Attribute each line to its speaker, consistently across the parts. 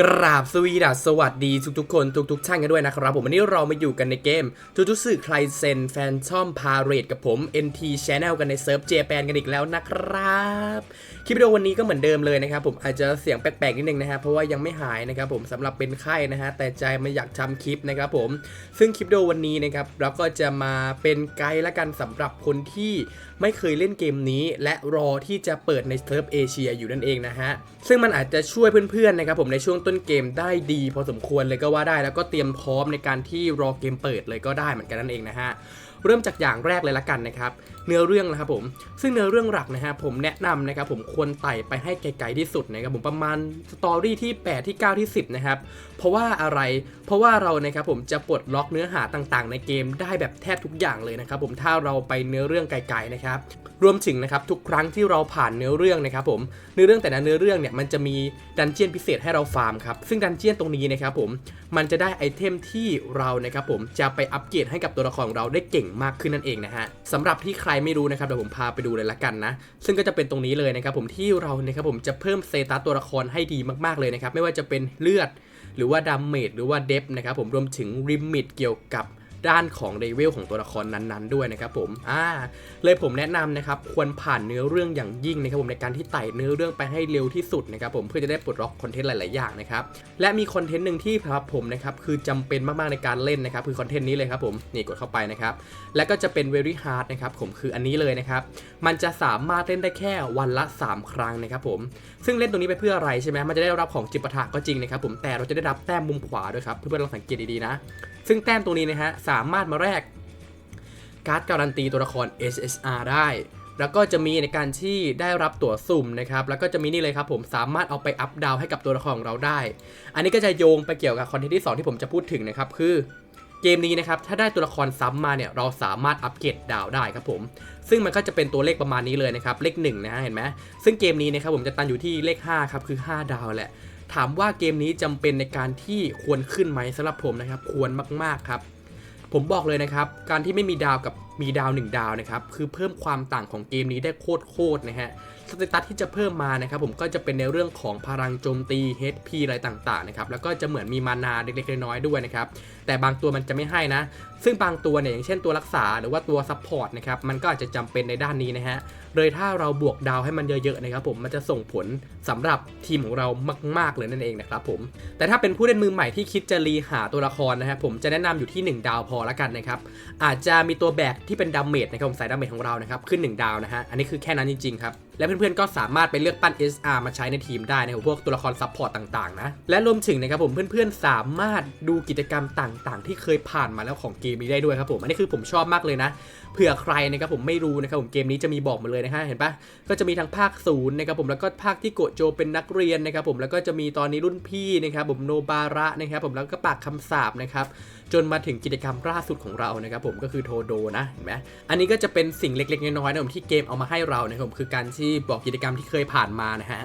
Speaker 1: กราบสวีดัสสวัสดีทุกๆ คนทุกๆท่านกันด้วยนะครับ ผมวันนี้เรามาอยู่กันในเกมทูทูสึใครเซนแฟนชอมพาเรดกับผม NT Channel กันในเซิร์ฟเจแปนกันอีกแล้วนะครับ คลิปวิดีโอวันนี้ก็เหมือนเดิมเลยนะครับ ผมอาจจะเสียงแปลกๆนิดนึงนะฮะเพราะว่ายังไม่หายนะครับผมสำหรับเป็นไข้นะฮะแต่ใจมันอยากทำคลิปนะครับผมซึ่งคลิปวิดีโอวันนี้นะครับเราก็จะมาเป็นไกด์ละกันสำหรับคนที่ไม่เคยเล่นเกมนี้ และรอที่จะเปิดในเซิร์ฟเอเชียอยู่นั่นเองนะฮะซึ่งมันอาจจะช่วยเพื่อนๆนะครับผมในช่วงต้นเกมได้ดีพอสมควรเลยก็ว่าได้ แล้วก็เตรียมพร้อมในการที่รอเกมเปิดเลยก็ได้เหมือนกันนั่นเองนะฮะเริ่มจากอย่างแรกเลยละกันนะครับ เนื้อเรื่องนะครับผม ซึ่งเนื้อเรื่องหลักนะฮะผมแนะนำนะครับผมควรไต่ไปให้ไกลๆที่สุดนะครับผมประมาณสตอรี่ที่ 8 ที่ 9 ที่ 10 นะครับเพราะว่าอะไร เพราะว่าเรานะครับผมจะปลดล็อกเนื้อหาต่างๆ ในเกมได้แบบแทบทุกอย่างเลยนะครับผมถ้าเราไปเนื้อเรื่องไกลๆนะครับรวมถึงนะครับทุกครั้งที่เราผ่านเนื้อเรื่องนะครับผมเนื้อเรื่องแต่ละเนื้อเรื่องเนี่ยมันจะมีดันเจียนพิเศษให้เราฟาร์มครับซึ่งดันเจียนตรงนี้นะครับผมมันจะได้ไอเทมที่เรานะครับผมจะไปอัปเกรดให้กับตัวละครของเราได้เก่งมากขึ้นนั่นเองนะฮะสำหรับที่ใครไม่รู้นะครับเดี๋ยวผมพาไปดูเลยละกันนะซึ่งก็จะเป็นตรงนี้เลยนะครับผมที่เรานะครับผมจะเพิ่มเซตัสตัวละครให้ดีมากๆเลยนะครับไม่ว่าจะเป็นเลือด หรือว่าดาเมจหรือว่าเดฟนะครับผมรวมถึงริมิตเกี่ยวกับ ด้านของเลเวลของตัวละครนั้นๆด้วยนะครับผมอ่าเลยผมแนะนำนะครับควรผ่านเนื้อเรื่องอย่างยิ่งนะครับผมในการที่ไต่เนื้อเรื่องไปให้เร็วที่สุดนะครับผมเพื่อจะได้ปลดล็อกคอนเทนต์หลายๆอย่างนะครับและมีคอนเทนต์หนึ่งที่ครับผมนะครับคือจำเป็นมากๆในการเล่นนะครับคือคอนเทนต์นี้เลยครับผมนี่กดเข้าไปนะครับและก็จะเป็น very hard นะครับผมคืออันนี้เลยนะครับมันจะสามารถเล่นได้แค่วันละ 3 ครั้งนะครับผมซึ่งเล่นตรงนี้ไปเพื่ออะไรใช่ไหมมันจะได้รับของจิปาถะก็จริงนะครับผมแต่เราจะได้รับแต้มมุมขวาด้วยครับเพื่อนๆลองสังเกตดีๆนะซึ่งแต้มตรงนี้นะฮะสาามารถมาแลกการ์ดการันตีตัวละคร SSR ได้ แล้วก็จะมีในการที่ได้รับตั๋วสุ่มนะครับ แล้วก็จะมีนี่เลยครับผมสามารถเอาไปอัพดาวให้กับตัวละครของเราได้ อันนี้ก็จะโยงไปเกี่ยวกับคอนเทนต์ที่สองที่ผมจะพูดถึงนะครับ คือเกมนี้นะครับ ถ้าได้ตัวละครซ้ำมาเนี่ย เราสามารถอัปเกรดดาวได้ครับผม ซึ่งมันก็จะเป็นตัวเลขประมาณนี้เลยนะครับ เลข1นะฮะเห็นไหมซึ่งเกมนี้นะครับผมจะตันอยู่ที่เลข5ครับ คือ 5 ดาวแหละ ถามว่าเกมนี้จำเป็นในการที่ควรขึ้นไหมสำหรับผมนะครับ ควรมากๆครับ ผมบอกเลยนะครับ การที่ไม่มีดาวกับ มีดาว1ดาวนะครับคือเพิ่มความต่างของเกมนี้ได้โคตรๆนะฮะสเตตัสที่จะเพิ่มมานะครับผมก็จะเป็นในเรื่องของพลังโจมตี HP อะไรต่างๆนะครับแล้วก็จะเหมือนมีมานาเล็กๆน้อยๆด้วยนะครับแต่บางตัวมันจะไม่ให้นะ ซึ่งบางตัวเนี่ยอย่างเช่นตัวรักษาหรือว่าตัวซัพพอร์ตนะครับมันก็อาจจะจำเป็นในด้านนี้นะฮะเลยถ้าเราบวกดาวให้มันเยอะๆนะครับผมมันจะส่งผลสำหรับทีมของเรามาก ๆเลยนั่นเองนะครับผมแต่ถ้าเป็นผู้เล่นมือใหม่ที่คิดจะรีหาตัวละครนะครับผมจะแนะนำอยู่ที่ 1 ดาวพอละกันนะครับอาจจะมีตัวแบกที่เป็นดาเมจนะครับผมสายดาเมจของเรานะครับขึ้น 1 ดาวนะฮะอันนี้คือแค่นั้นจริงๆครับ และเพื่อนๆก็สามารถไปเลือกปั้น SR มาใช้ในทีมได้นะครับพวกตัวละครซัพพอร์ตต่างๆนะและรวมถึงนะครับผมเพื่อนๆสามารถดูกิจกรรมต่างๆ ที่เคยผ่านมาแล้วของเกมนี้ได้ด้วยครับผมอันนี้คือผมชอบมากเลยนะเผื่อใครนะครับผมไม่รู้นะครับผมเกมนี้จะมีบอกมาเลยนะฮะเห็นปะก็จะมีทั้งภาคศูนย์นะครับผมแล้วก็ภาคที่โกโจเป็นนักเรียนนะครับผมแล้วก็จะมีตอนนี้รุ่นพี่นะครับผมโนบาระนะครับผมแล้วก็ปากคำสาบนะครับจนมาถึงกิจกรรมล่าสุดของเรานะครับผมก็คือโทโดนะเห็นไหมอันนี้ก็จะเป็นสิ่งเล็กๆน้อยๆนะผมที่เกมเอามาให้เรานะครับผมคือการทีบอกกิจกรรมที่เคยผ่านมานะฮะ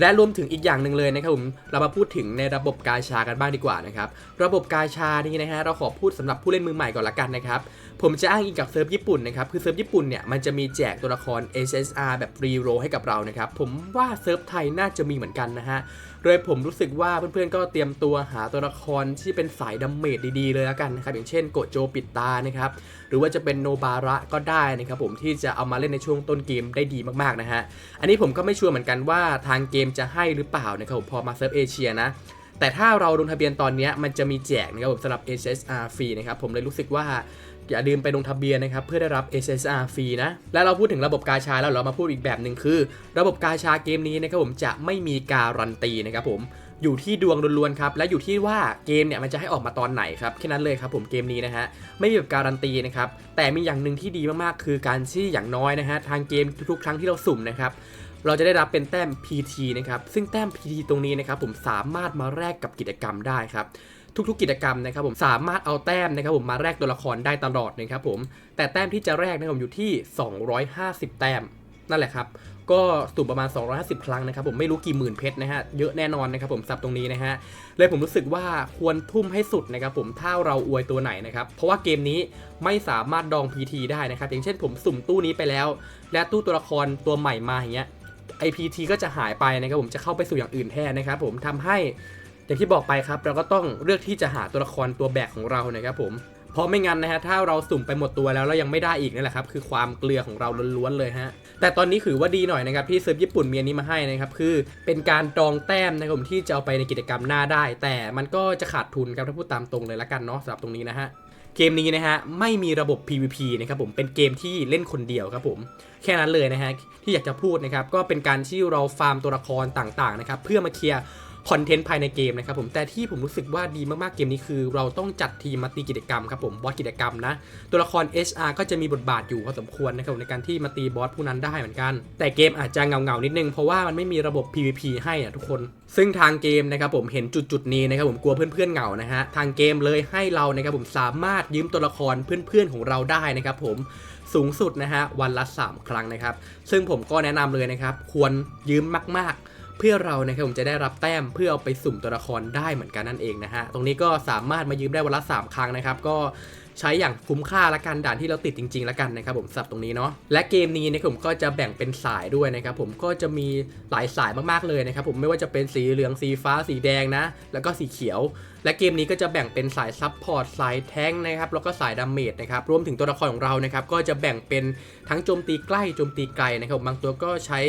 Speaker 1: และรวมถึงอีกอย่างหนึ่งเลยนะครับผมเรามาพูดถึงในระบบกาชากันบ้างดีกว่านะครับระบบกาชานี่นะฮะเราขอพูดสำหรับผู้เล่นมือใหม่ก่อนละกันนะครับผมจะอ้างอิงกับเซิร์ฟญี่ปุ่นนะครับคือเซิร์ฟญี่ปุ่นเนี่ยมันจะมีแจกตัวละคร SSR แบบฟรีโรให้กับเรานะครับผมว่าเซิร์ฟไทยน่าจะมีเหมือนกันนะฮะ โดยผมรู้สึกว่าเพื่อนๆก็เตรียมตัวหาตัวละครที่เป็นสายดัมเมจดีๆเลยและกันนะครับอย่างเช่นโกโจปิดตานะครับหรือว่าจะเป็นโนบาระก็ได้นะครับผมที่จะเอามาเล่นในช่วงต้นเกมได้ดีมากๆนะฮะอันนี้ผมก็ไม่ชัวร์เหมือนกันว่าทางเกมจะให้หรือเปล่านะครับผมพอมาเซิร์ฟเอเชียนะแต่ถ้าเราลงทะเบียนตอนนี้มันจะมีแจกนะครับผมสำหรับ SSR ฟรีนะครับผมเลยรู้สึกว่า อย่าลืมไปลงทะเบียนนะครับเพื่อได้รับ SSR ฟรีนะ และเราพูดถึงระบบกาชาแล้วเรามาพูดอีกแบบหนึ่งคือ ระบบกาชาเกมนี้นะครับผมจะไม่มีการันตีนะครับผมอยู่ที่ดวงล้วนๆครับและอยู่ที่ว่าเกมเนี่ยมันจะให้ออกมาตอนไหนครับแค่นั้นเลยครับผมเกมนี้นะฮะไม่มีแบบการันตีนะครับแต่มีอย่างหนึ่งที่ดีมากๆคือการที่อย่างน้อยนะฮะทางเกมทุกๆครั้งที่เราสุ่มนะครับเราจะได้รับเป็นแต้ม PT นะครับซึ่งแต้ม PT ตรงนี้นะครับผมสามารถมาแลกกับกิจกรรมได้ครับ ทุก ๆ กิจกรรมนะครับผมสามารถเอาแต้มนะครับผมมาแลกตัวละครได้ตลอดนะครับผมแต่แต้มที่จะแลกนะครับผมอยู่ที่ 250 แต้มนั่นแหละครับก็สุ่มประมาณ 250 ครั้งนะครับผมไม่รู้กี่หมื่นเพชรนะฮะเยอะแน่นอนนะครับผมสับตรงนี้นะฮะเลยผมรู้สึกว่าควรทุ่มให้สุดนะครับผมถ้าเราอวยตัวไหนนะครับเพราะว่าเกมนี้ไม่สามารถดอง PT ได้นะครับอย่างเช่นผมสุ่มตู้นี้ไปแล้ว และตู้ตัวละครตัวใหม่มาอย่างเงี้ย IPT ก็จะหายไปนะครับผมจะเข้าไปสู่อย่างอื่นแทนนะครับผมทำให้ อย่างที่บอกไปครับ เราก็ต้องเลือกที่จะหาตัวละครตัวแบกของเรานะครับผมเพราะไม่งั้นนะฮะถ้าเราสุ่มไปหมดตัวแล้วแล้วยังไม่ได้อีกนั่นแหละครับคือความเกลือของเราล้วนๆเลยฮะแต่ตอนนี้ถือว่าดีหน่อยนะครับที่เซิร์ฟญี่ปุ่นเมีอันนี้มาให้นะครับคือเป็นการดองแต้มนะครับผมที่จะเอาไปในกิจกรรมหน้าได้ แต่มันก็จะขาดทุนครับถ้าพูดตามตรงเลยละกันเนาะสำหรับตรงนี้นะฮะเกมนี้นะฮะไม่มีระบบ PVP นะครับผมเป็นเกมที่เล่นคนเดียวครับผมแค่นั้นเลยนะฮะที่อยากจะพูดนะครับก็เป็นการที่เราฟาร์มตัวละครต่างๆนะครับเพื่อมาเคลียร์ คอนเทนต์ภายในเกมนะครับผมแต่ที่ผมรู้สึกว่าดีมากๆเกมนี้คือ เราต้องจัดทีมมาตีกิจกรรมครับผมบอสกิจกรรมนะ ตัวละคร HR ก็จะมีบทบาทอยู่พอสมควรนะครับในการที่มาตีบอสผู้นั้นได้เหมือนกัน แต่เกมอาจจะเงาๆนิดนึงเพราะว่ามันไม่มีระบบ PVP ให้อะทุกคน ซึ่งทางเกมนะครับผมเห็นจุดๆนี้นะครับผมกลัวเพื่อนๆเหงานะฮะทางเกมเลยให้เรานะครับผมสามารถยืมตัวละครเพื่อนๆของเราได้นะครับผมสูงสุดนะฮะวันละ 3 ครั้งนะครับซึ่งผมก็แนะนำเลยนะครับควรยืมมากๆ เพื่อเรานะครับผมจะได้รับแต้มเพื่อเอาไปสุ่มตัวละครได้เหมือนกันนั่นเองนะฮะตรงนี้ก็สามารถมายืมได้วันละ3ครั้งนะครับก็ใช้อย่างคุ้มค่าละกันด่านที่เราติดจริงๆละกันนะครับผมสับตรงนี้เนาะและเกมนี้นะครับผมก็จะแบ่งเป็นสายด้วยนะครับผมก็จะมีหลายสายมากๆเลยนะครับผมไม่ว่าจะเป็นสีเหลืองสีฟ้าสีแดงนะ แล้วก็สีเขียว และเกมนี้ก็จะแบ่งเป็นสายซับพอร์ตสายแท้งนะครับแล้วก็สายดาเมจนะครับรวมถึงตัวละครของเรานะครับก็จะแบ่งเป็นทั้งโจมตีใกล้โจมตีไกลนะครับบางตัวก็ใช้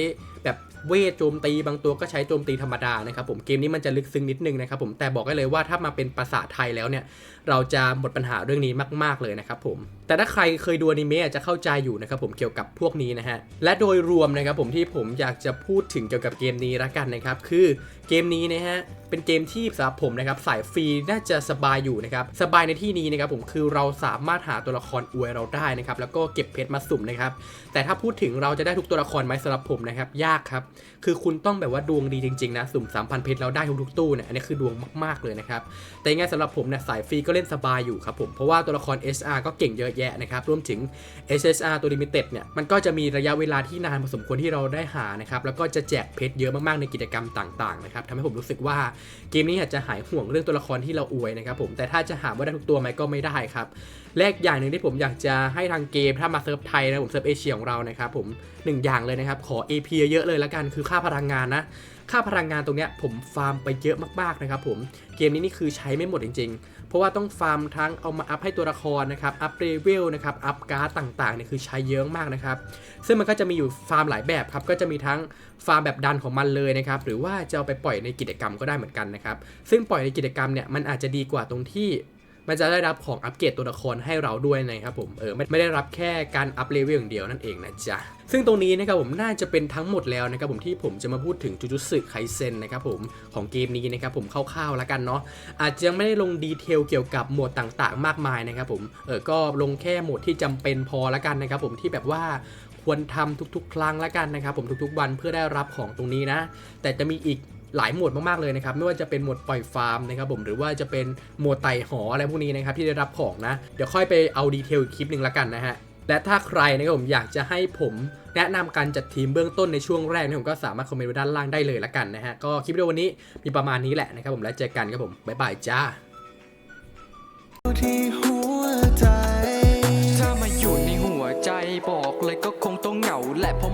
Speaker 1: แบบ เวทโจมตีบางตัวก็ใช้โจมตีธรรมดานะครับผมเกมนี้มันจะลึกซึ้งนิดนึงนะครับผมแต่บอกได้เลยว่าถ้ามาเป็นภาษาไทยแล้วเนี่ยเราจะหมดปัญหาเรื่องนี้มาก ๆเลยนะครับผมแต่ถ้าใครเคยดูอนิเมะจจะเข้าใจอยู่นะครับผมเกี่ยวกับพวกนี้นะฮะและโดยรวมนะครับผมที่ผมอยากจะพูดถึงเกี่ยวกับเกมนี้ละกันนะครับคือเกมนี้นะฮะเป็นเกมที่สำหรับผมนะครับสายฟรีน่าจะสบายอยู่นะครับสบายในที่นี้นะครับผมคือเราสามารถหาตัวละครอวยเราได้นะครับแล้วก็เก็บเพชรมาสุ่มนะครับแต่ถ้าพูดถึงเราจะได้ทุกตัวละครไหมสำหรับผมนะครับยากครับคือคุณต้องแบบว่าดวงดีจริงๆนะสุ่ม 3,000 เพชรเราได้ทุกๆตู้เนี่ยอันนี้คือดวงมากๆเลยนะครับ แต่ยังไงสำหรับผมเนี่ยสายฟรีก็เล่นสบายอยู่ครับผม เพราะว่าตัวละคร SR ก็เก่งเยอะแยะนะครับ รวมถึง SSR ตัว Limited เนี่ยมันก็จะมีระยะเวลาที่นานพอสมควรที่เราได้หานะครับแล้วก็จะแจกเพชรเยอะมากๆในกิจกรรมต่างๆนะครับทำให้ผมรู้สึกว่าเกมนี้อาจจะหายห่วงเรื่องตัวละครที่เราอวยนะครับผมแต่ถ้าจะหาว่าได้ทุกตัวไหมก็ไม่ได้ครับแลกอย่างหนึ่งที่ผมอยากจะให้ทางเกมถ้ามาเซิร์ฟไทยนะผมเซิร์ฟเอเชียของเรานะครับผม หนึ่งอย่างเลยนะครับ ขอ AP เยอะเลยละกันคือค่าพลังงานนะ ค่าพลังงานตรงเนี้ยผมฟาร์มไปเยอะมากๆนะครับผมเกมนี้นี่คือใช้ไม่หมดจริง ๆ เพราะว่าต้องฟาร์มทั้งเอามาอัพให้ตัวละครนะครับอัพเลเวลนะครับอัพการ์ดต่างๆเนี่ยคือใช้เยอะมากนะครับซึ่งมันก็จะมีอยู่ฟาร์มหลายแบบครับก็จะมีทั้งฟาร์มแบบดันของมันเลยนะครับหรือว่าจะเอาไปปล่อยในกิจกรรมก็ได้เหมือนกันนะครับซึ่งปล่อยในกิจกรรมเนี่ยมันอาจจะดีกว่าตรงที่ มันจะได้รับของอัปเกรดตัวละครให้เราด้วยนะครับผมเออไม่ได้รับแค่การอัพเลเวลอย่างเดียวนั่นเองนะจ๊ะซึ่งตรงนี้นะครับผมน่าจะเป็นทั้งหมดแล้วนะครับผมที่ผมจะมาพูดถึงจูจูสึไคเซนนะครับผมของเกมนี้นะครับผมคร่าวๆแล้วกันเนาะอาจจะไม่ได้ลงดีเทลเกี่ยวกับโหมดต่างๆ มากมายนะครับผมเออก็ลงแค่โหมดที่จำเป็นพอละกันนะครับผมที่แบบว่าควรทำทุกๆ ครั้งละกันนะครับผมทุกๆ วันเพื่อได้รับของตรงนี้นะ แต่จะมีอีก หลายโหมดมากๆเลยนะครับไม่ว่าจะเป็นโหมดปล่อยฟาร์มนะครับผมหรือว่าจะเป็นโหมดไต่หออะไรพวกนี้นะครับที่ได้รับของนะเดี๋ยวค่อยไปเอาดีเทลอีกคลิปหนึ่งละกันนะฮะและถ้าใครนะครับผมอยากจะให้ผมแนะนำการจัดทีมเบื้องต้นในช่วงแรกเนี่ยผมก็สามารถคอมเมนต์ไว้ด้านล่างได้เลยละกันนะฮะก็คลิปวิดีโอวันนี้มีประมาณนี้แหละนะครับผมแล้วเจอกันครับผมบ๊ายบายจ้า
Speaker 2: ที่หัวใจ
Speaker 3: ถ้ามาอยู่ในหัวใจบอกเลยก็คงต้องเหงาแหละเพราะ